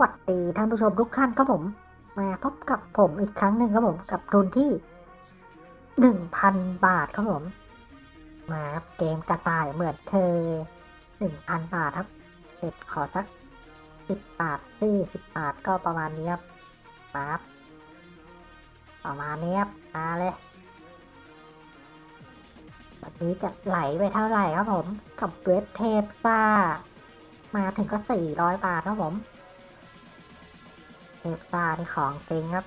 วัสดีท่านผู้ชมทุกท่านครับผม มาพบกับผมอีกครั้งหนึ่งครับผมกับทุนที่หนึ่งพันบาทครับผม มาเกมกระต่ายเหมือนเคยหนึ่งพันบาทครับเสร็จขอสักสิบบาทสี่สิบบาทก็ประมาณนี้ครับมาครับประมาณนี้ครับมาเลยวันนี้จะไหลไปเท่าไหร่ครับผม กับเว็บเทปซ่า มาถึงก็สี่ร้อยบาทครับผม เทปซ่าที่ของจริงครับ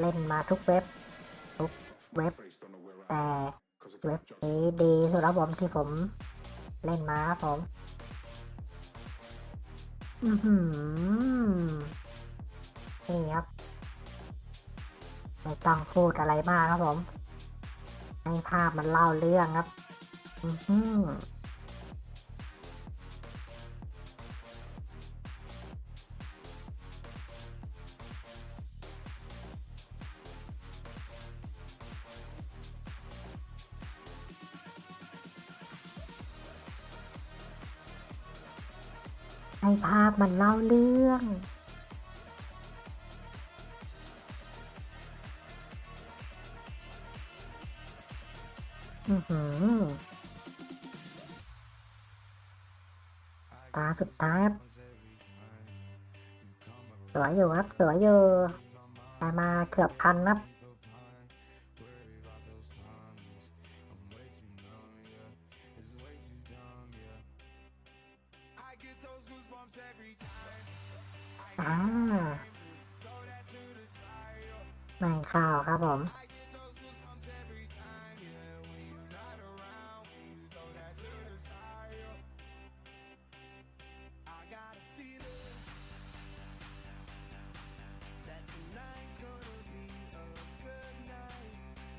เล่นมาทุกเว็บ ทุกเว็บ แต่เว็บนี้ดีสุดแล้วผมที่ผมเล่นมาครับผม อือหือนี่ครับ ไม่ต้องพูดอะไรมากครับผม ให้ภาพมันเล่าเรื่องครับ อือหือ ให้ภาพมันเล่าเรื่อง อือหือ ตาสุดท้ายครับ สวยอยู่ครับ สวยอยู่ได้มาเกือบพันครับ อ่าไม่เข้าวครับผม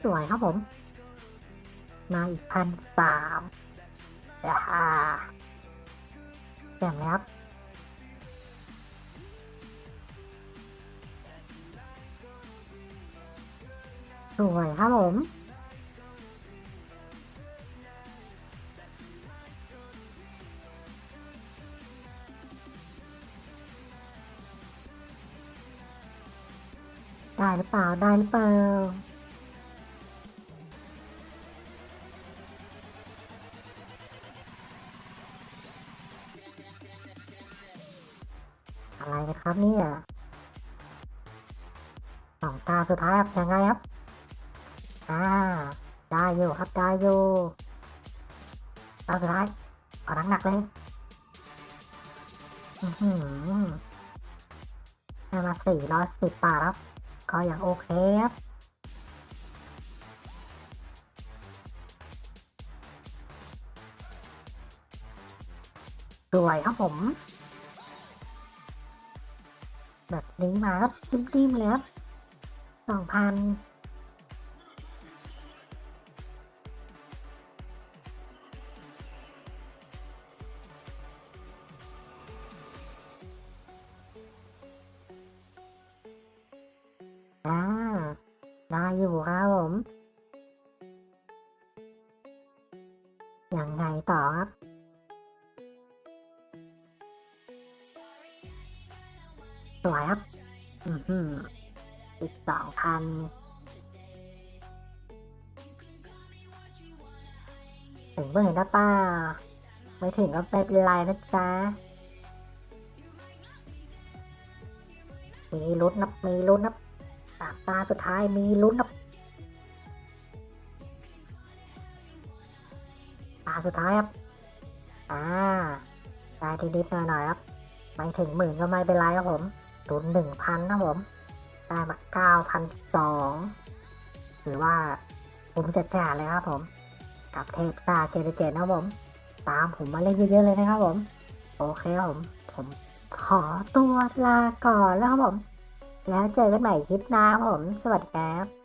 สวยครับผม มาอีกพันสามอ่าแจ่มไหมครับ สวยครับผมได้หรือเปล่า ได้หรือเปล่าอะไรนะครับเนี่ยสองตาสุดท้ายครับยังไงครับ อ่าได้อยู่ครับได้อยู่ตาสุดท้ายเอาหนักๆเลยอือหือมาสี่ร้อยสิบบาทครับ ก็ยังโอเคครับสวยครับผม แบบนี้มาครับจิ้มๆเลยครับสองพัน ได้อยู่ครับผม อยังไงต่อครับ สวยครับ อือหืออีกสองพันถึงเมื่อเห็นน้าป้า ไม่ถึงก็ไม่เป็นไรนะจ๊ะ มีลุ้นนับมีลุ้นนับ ตาสุดท้ายมีลุ้นครับตาสุดท้ายครับ อ่าได้ทีนิดหน่อยหน่อยๆครับ ไม่ถึงหมื่นก็ไม่เป็นไรครับผมตุนหนึ่งพันนะผม ได้มาเก้าพันสองหรือว่าผมจะจ่าเลยครับผม กับเทพซาเจเนเจนนะผม ตามผมมาเล่นเยอะๆเลยนะครับผม โอเคครับผม ผมขอตัวลาก่อนแล้วครับผม แล้วเจอกันใหม่คลิปหน้าครับผม สวัสดีครับ